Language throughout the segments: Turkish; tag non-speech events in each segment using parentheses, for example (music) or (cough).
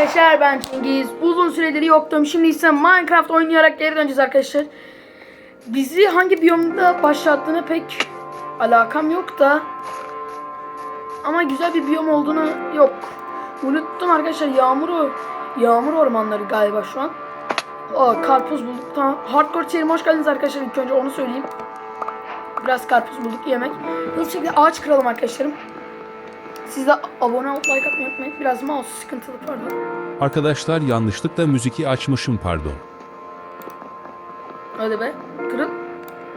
arkadaşlar ben Cengiz. Uzun süredir yoktum. Şimdi ise Minecraft oynayarak geri döneceğiz arkadaşlar. Bizi hangi biyomda başlattığını pek alakam yok da. Ama güzel bir biyom olduğunu yok. Unuttum arkadaşlar yağmur yağmur ormanları galiba şu an. Aa, karpuz bulduk. Tamam. Hardcore çevirime hoş geldiniz arkadaşlar. İlk önce onu söyleyeyim. Biraz karpuz bulduk yemek. Hızlı şekilde ağaç kıralım arkadaşlarım. Siz de abone olup like atmayı unutmayın. Biraz mouse sıkıntılı pardon. Arkadaşlar yanlışlıkla müziği açmışım pardon. Hadi be. Kırıl.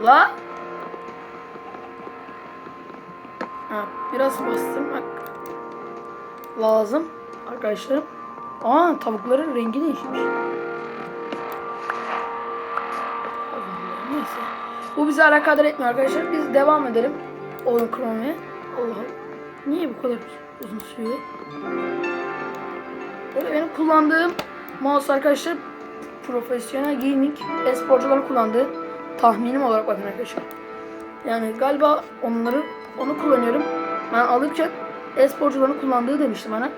La. Ha, biraz bastırmak lazım arkadaşlarım. Aa tavukların rengi değişmiş. Neyse. Bu bizi alakadar etmiyor arkadaşlar. Biz devam edelim. Oyun kurmaya. Allah Allah. Niye bu kadar uzun sürüyor? Böyle benim kullandığım mouse arkadaşlar profesyonel gaming e-sporcuların kullandığı tahminim olarak bakın arkadaşlar. Yani galiba onları onu kullanıyorum. Ben alırken e-sporcuların kullandığı demişti bana.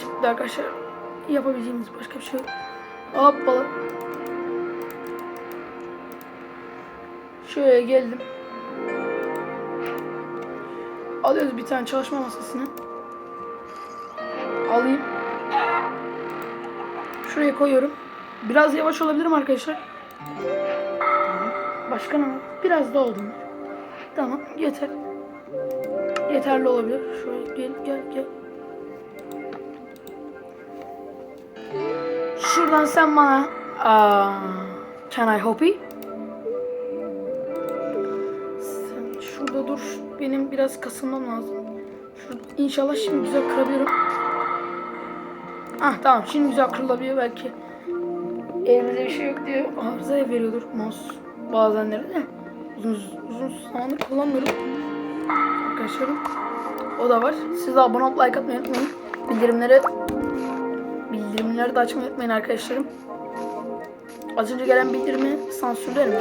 Şimdi arkadaşlar yapabileceğimiz başka bir şey yok. Hoppala. Şöyle geldim. Alıyoruz bir tane çalışma masasını. Alayım. Şuraya koyuyorum. Biraz yavaş olabilirim arkadaşlar. Başka ne var? Biraz da oldu. Tamam yeter. Yeterli olabilir. Şöyle gel gel gel. Şuradan sen bana aa, Can I Hoppy? Sen Benim biraz kasılmam lazım. Şurada, inşallah şimdi güzel kırabilirim. Ah tamam şimdi güzel kırılabiliyor belki. Elimizde bir şey yok diye arızaya veriyordur mouse bazenleri de. Uzun, uzun zamandır kullanmıyorum. Arkadaşlarım. O da var. Siz de abone olup like atmayı unutmayın. Bildirimleri bildirimleri de açmayı unutmayın arkadaşlarım. Az önce gelen bildirimi sansürlerim ya.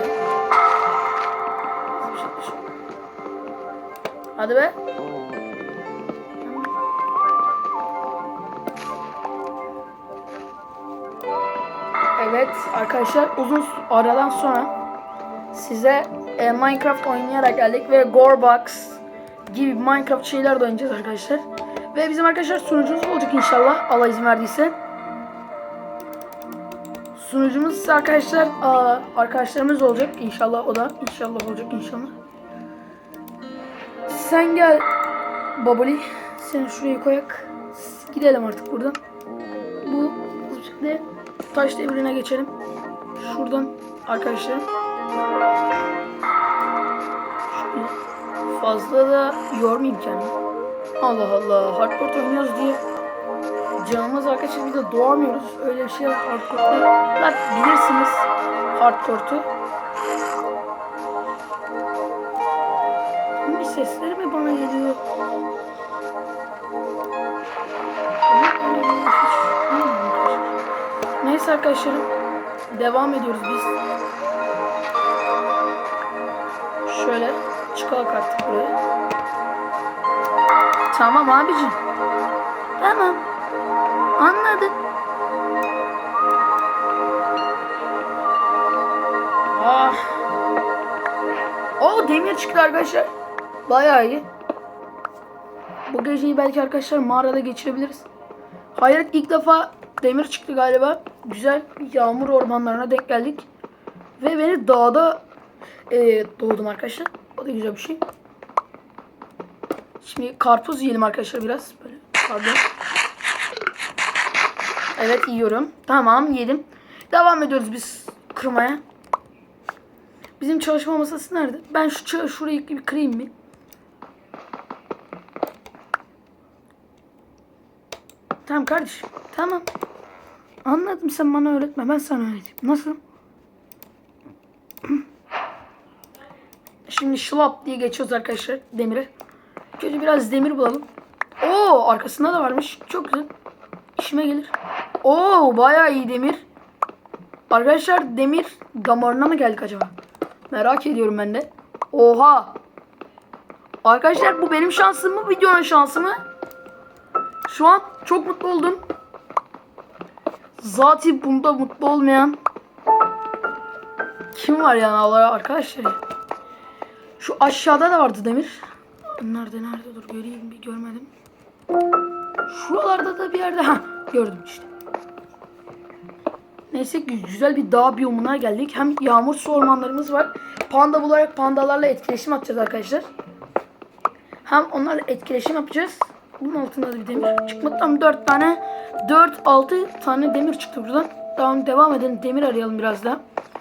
Hadi be. Evet arkadaşlar uzun aradan sonra size e, Minecraft oynayarak geldik ve Gorebox gibi Minecraft şeyler de oynayacağız arkadaşlar. Ve bizim arkadaşlar sunucumuz olacak inşallah Allah izin verdiyse. Sunucumuz ise arkadaşlar arkadaşlarımız olacak inşallah o da inşallah olacak inşallah. Sen gel Baboli seni şuraya koyak. Gidelim artık buradan. Bu şekilde taş devrine geçelim. Şuradan arkadaşlar. Fazla da yormayayım kendimi. Allah Allah hardcore oynuyoruz diye canımız arkadaşlar bir de doğamıyoruz. Öyle bir şey hardcore'da. bilirsiniz hardcore'u. Arkadaşlarım. Devam ediyoruz biz. Şöyle çıkalım artık buraya. Tamam abicim. Tamam. Anladım. Ah. O demir çıktı arkadaşlar. Bayağı iyi. Bu geceyi belki arkadaşlar mağarada geçirebiliriz. Hayret ilk defa demir çıktı galiba. Güzel yağmur ormanlarına denk geldik. Ve beni dağda e, doğdum arkadaşlar. O da güzel bir şey. Şimdi karpuz yiyelim arkadaşlar biraz. Böyle pardon. Evet yiyorum. Tamam yedim. Devam ediyoruz biz kırmaya. Bizim çalışma masası nerede? Ben şu şurayı bir kırayım bir. Tamam kardeşim. Tamam. Anladım sen bana öğretme. Ben sana öğreteyim. Nasıl? Şimdi şlap diye geçiyoruz arkadaşlar demire. Şöyle biraz demir bulalım. Oo arkasında da varmış. Çok güzel. İşime gelir. Oo bayağı iyi demir. Arkadaşlar demir damarına mı geldik acaba? Merak ediyorum ben de. Oha. Arkadaşlar bu benim şansım mı? Videonun şansı mı? Şu an çok mutlu oldum. Zaten bunda mutlu olmayan kim var yani Allah arkadaşlar? ya? Şu aşağıda da vardı demir. Nerede nerede dur göreyim bir görmedim. Şuralarda da bir yerde ha gördüm işte. Neyse gü- güzel bir dağ biyomuna geldik. Hem yağmur su ormanlarımız var. Panda bularak pandalarla etkileşim yapacağız arkadaşlar. Hem onlarla etkileşim yapacağız. Bunun altında da bir demir çıkmadı. Tam 4 tane 4 6 tane demir çıktı buradan. Tamam devam edelim. Demir arayalım biraz daha.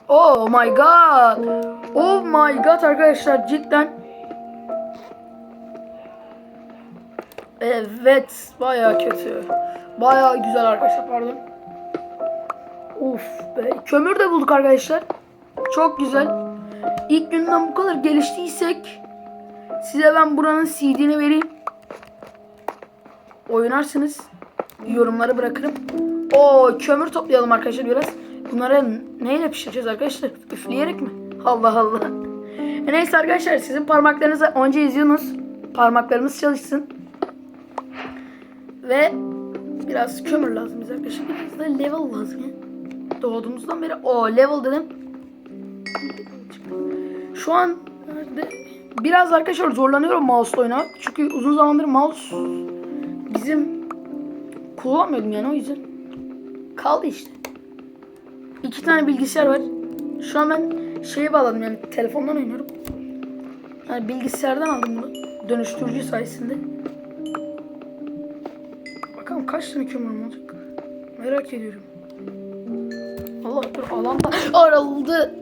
Oh my god. Oh my god arkadaşlar cidden. Evet baya kötü. Baya güzel arkadaşlar pardon. Uf be. Kömür de bulduk arkadaşlar. Çok güzel. İlk günden bu kadar geliştiysek size ben buranın CD'ni vereyim. Oynarsınız. Yorumları bırakırım. O kömür toplayalım arkadaşlar biraz. Bunları neyle pişireceğiz arkadaşlar? Üfleyerek mi? Allah Allah. E neyse arkadaşlar sizin parmaklarınızı önce izliyorsunuz. Parmaklarımız çalışsın. Ve biraz kömür lazım bize arkadaşlar. Biraz da level lazım. Doğduğumuzdan beri o level dedim. Şu an? Biraz arkadaşlar zorlanıyorum mouse oynamak. Çünkü uzun zamandır mouse bizim kullanmıyordum yani o yüzden. Kaldı işte. İki tane bilgisayar var. Şu an ben şeye bağladım yani telefondan oynuyorum. Yani bilgisayardan aldım bunu. Dönüştürücü sayesinde. Bakalım kaç tane kömürüm olacak. Merak ediyorum. Allah dur alan da araldı.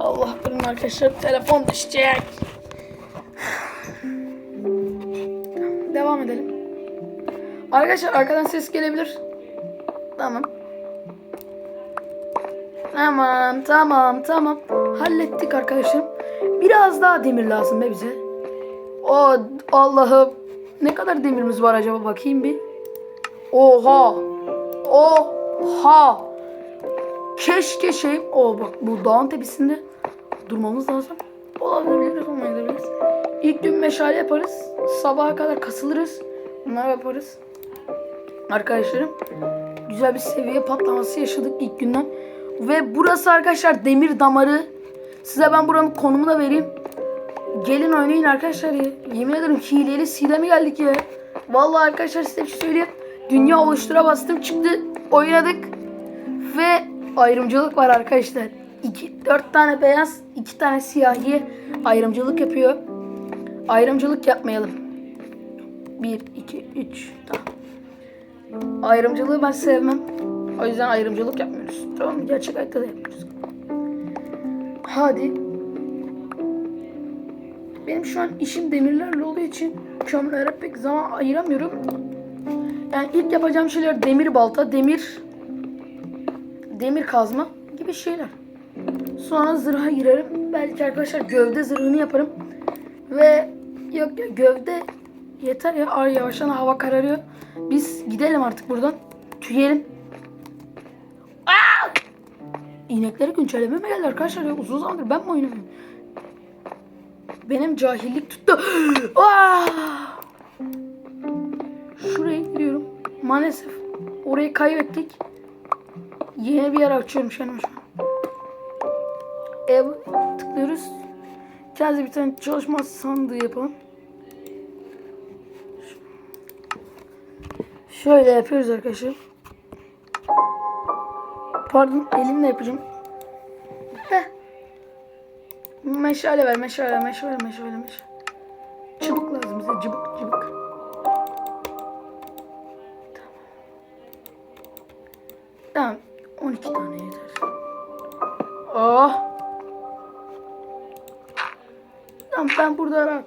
Allah benim arkadaşlar telefon düşecek. Devam edelim. Arkadaşlar arkadan ses gelebilir. Tamam. Tamam tamam tamam. Hallettik arkadaşım. Biraz daha demir lazım be bize. O Allah'ım. Ne kadar demirimiz var acaba bakayım bir. Oha. Oha. Keşke şey. O bak bu dağın tepesinde durmamız lazım. Olabilir olmayabilir. İlk gün meşale yaparız. Sabaha kadar kasılırız. Bunları yaparız. Arkadaşlarım güzel bir seviye patlaması yaşadık ilk günden. Ve burası arkadaşlar demir damarı. Size ben buranın konumunu da vereyim. Gelin oynayın arkadaşlar. Yemin ederim hileli sile mi geldik ya. Vallahi arkadaşlar size bir şey söyleyeyim. Dünya oluştura bastım çıktı. Oynadık. Ve ayrımcılık var arkadaşlar. İki, dört tane beyaz, iki tane siyahi ayrımcılık yapıyor. Ayrımcılık yapmayalım. Bir, iki, üç. Tamam. Ayrımcılığı ben sevmem. O yüzden ayrımcılık yapmıyoruz. Tamam mı? Gerçek hayatta da yapmıyoruz. Hadi. Benim şu an işim demirlerle olduğu için kömürlere pek zaman ayıramıyorum. Yani ilk yapacağım şeyler demir balta, demir demir kazma gibi şeyler. Sonra zırha girerim. Belki arkadaşlar gövde zırhını yaparım. Ve yok ya gövde yeter ya. Ay yavaştan hava kararıyor. Biz gidelim artık buradan. Tüyelim. Aa! İnekleri güncelleme mi geldi arkadaşlar ya? Uzun zamandır ben mi oynamıyorum? Benim cahillik tuttu. Aa! (gasps) Şuraya giriyorum. Maalesef orayı kaybettik. Yeni bir yer açıyorum şu an. Ev tıklıyoruz. Kendimize bir tane çalışma sandığı yapalım. Şöyle yapıyoruz arkadaşlar. Pardon elimle yapacağım. Heh. Meşale ver, meşale, meşale, meşale, meşale. Çubuk lazım bize, cıbık, cıbık. Tamam. 12 tane yeter. Oh. Tamam ben burada rahat.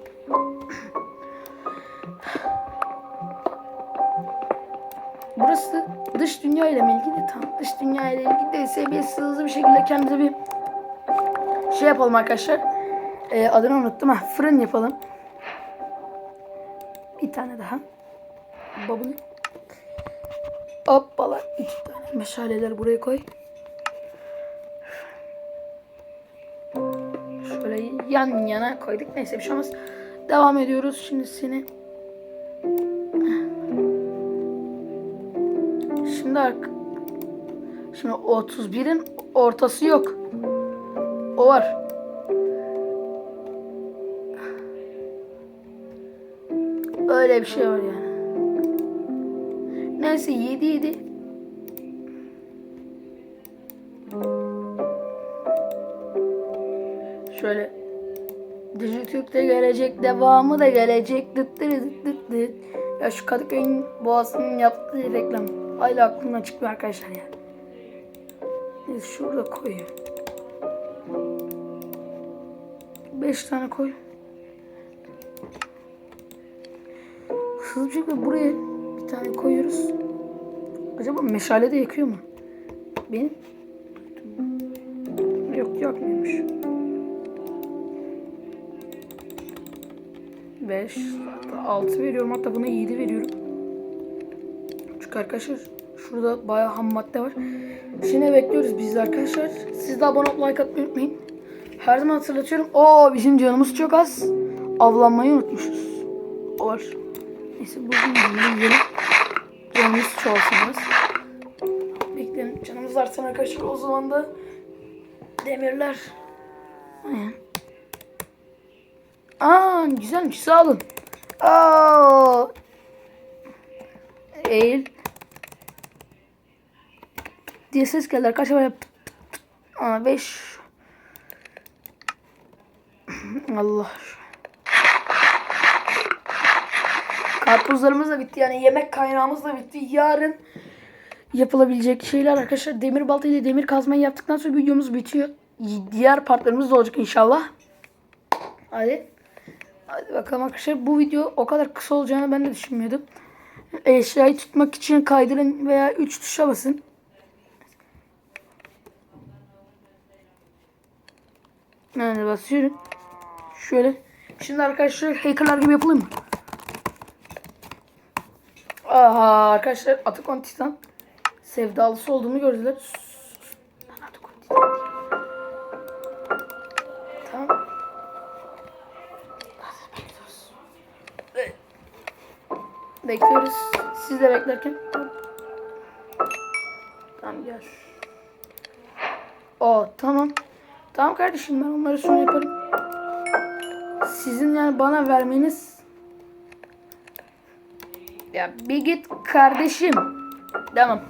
Burası dış dünya ile ilgili? Tamam. Dış dünya ile ilgili de seviyesiz hızlı bir şekilde kendimize bir şey yapalım arkadaşlar. Ee, adını unuttum. Ha, fırın yapalım. Bir tane daha. Bubble. Hoppala. iki tane meşaleler buraya koy. Şöyle yan yana koyduk. Neyse bir şey olmaz. Devam ediyoruz. Şimdi seni Ark Şimdi 31'in ortası yok. O var. Öyle bir şey var yani. Neyse 7 7. Şöyle Dijitürk'te gelecek, devamı da gelecek. Dıt dıt dıt dıt dıt. Ya şu Kadıköy'ün boğazının yaptığı reklam. Hala aklımdan çıkmıyor arkadaşlar ya. Neyse şurada koyuyor. Beş tane koy. Hızlı bir şekilde buraya bir tane koyuyoruz. Acaba meşale de yakıyor mu? Benim? Yok yakmıyormuş. 5 hatta 6 veriyorum hatta buna 7 veriyorum. Çünkü arkadaşlar şurada bayağı ham madde var. Şimdi bekliyoruz biz arkadaşlar. Siz de abone olup like atmayı unutmayın. Her zaman hatırlatıyorum. Oo bizim canımız çok az. Avlanmayı unutmuşuz. Var. Neyse bugün yiyelim. Canımız çoğalsın biraz. Canımız artsın arkadaşlar. O zaman da demirler. Aa güzelmiş sağ olun. Aa. Eğil. Diye ses geldi arkadaşlar böyle. Aa 5. Allah. Karpuzlarımız da bitti yani yemek kaynağımız da bitti. Yarın yapılabilecek şeyler arkadaşlar. Demir balta ile demir kazmayı yaptıktan sonra videomuz bitiyor. Diğer partlarımız da olacak inşallah. Hadi. Hadi bakalım arkadaşlar. Bu video o kadar kısa olacağını ben de düşünmüyordum. Eşyayı tutmak için kaydırın veya 3 tuşa basın. Yani basıyorum. Şöyle. Şimdi arkadaşlar hackerlar gibi yapalım mı? Aha arkadaşlar Atakon Titan sevdalısı olduğumu gördüler. Tamam. Bekliyoruz. Siz de beklerken. Tamam gel. O tamam. Tamam kardeşim ben onları sonra yaparım. Sizin yani bana vermeniz ya bir git kardeşim. Tamam.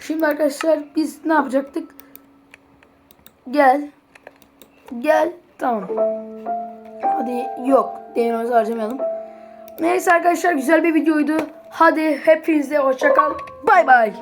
Şimdi arkadaşlar biz ne yapacaktık? Gel. Gel. Tamam. Hadi yok. Demirimizi harcamayalım. Neyse arkadaşlar güzel bir videoydu. Hadi hepinize hoşçakal. Bay bay.